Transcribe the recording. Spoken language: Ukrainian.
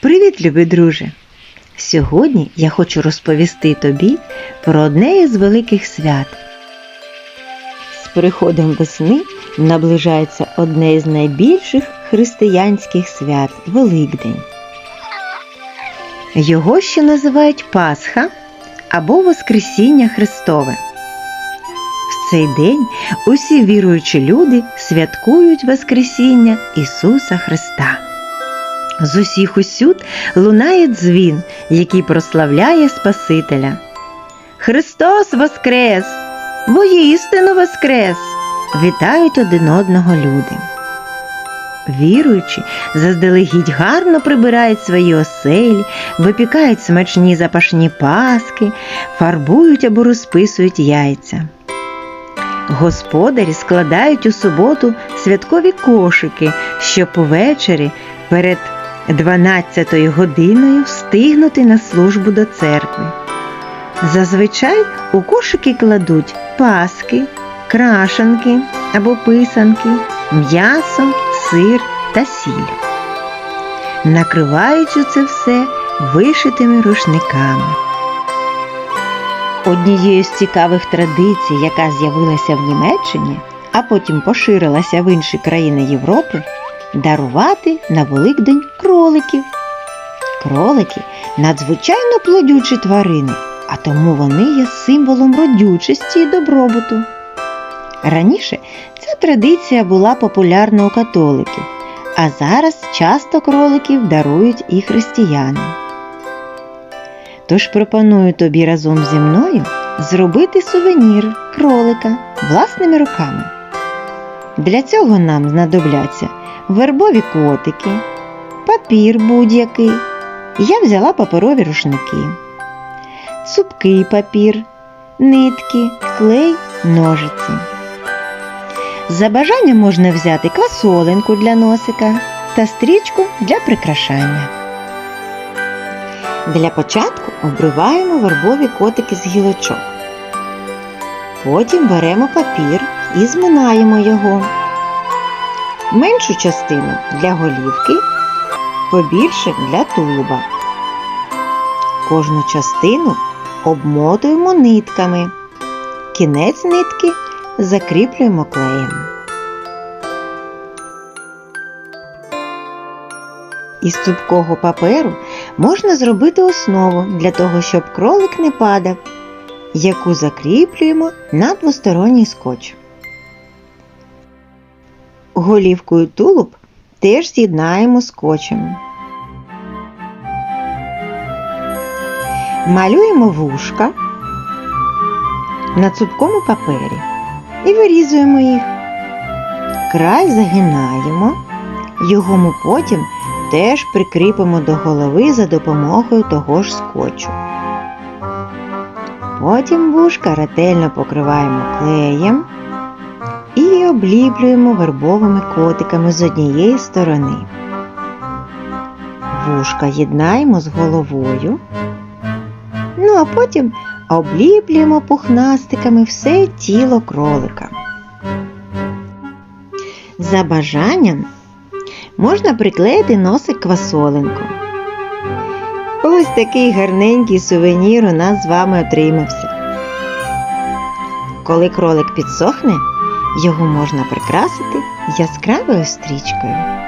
Привіт, любий друже! Сьогодні я хочу розповісти тобі про одне із великих свят. З приходом весни наближається одне із найбільших християнських свят Великдень. Його ще називають Пасха або Воскресіння Христове. В цей день усі віруючі люди святкують Воскресіння Ісуса Христа. З усіх усюд лунає дзвін, який прославляє Спасителя. Христос Воскрес! Воістину Воскрес! Вітають один одного люди. Віруючі заздалегідь гарно прибирають свої оселі, випікають смачні запашні паски, фарбують або розписують яйця. Господарі складають у суботу святкові кошики, щоб увечері перед 12 годиною встигнути на службу до церкви. Зазвичай у кошики кладуть паски, крашанки або писанки, м'ясо, сир та сіль. Накривають у це все вишитими рушниками. Однією з цікавих традицій, яка з'явилася в Німеччині, а потім поширилася в інші країни Європи, дарувати на Великдень кроликів. Кролики надзвичайно плодючі тварини, а тому вони є символом родючості і добробуту. Раніше ця традиція була популярна у католиків, а зараз часто кроликів дарують і християни. Тож пропоную тобі разом зі мною зробити сувенір кролика власними руками. Для цього нам знадобляться вербові котики, папір будь-який. Я взяла паперові рушники, цупкий папір, нитки, клей, ножиці. За бажанням можна взяти квасолинку для носика та стрічку для прикрашання. Для початку обриваємо вербові котики з гілочок. Потім беремо папір і зминаємо його. Меншу частину для голівки, побільше для тулуба. Кожну частину обмотуємо нитками. Кінець нитки закріплюємо клеєм. Із цупкого паперу можна зробити основу для того, щоб кролик не падав, яку закріплюємо на двосторонній скотч. Голівку і тулуб теж з'єднаємо скотчем. Малюємо вушка на цупкому папері і вирізуємо їх. Край загинаємо, його ми потім теж прикріпимо до голови за допомогою того ж скотчу. Потім вушка ретельно покриваємо клеєм обліплюємо вербовими котиками з однієї сторони. Вушка єднаємо з головою, ну а потім обліплюємо пухнастиками все тіло кролика. За бажанням можна приклеїти носик квасолинку. Ось такий гарненький сувенір у нас з вами отримався. Коли кролик підсохне, його можна прикрасити яскравою стрічкою.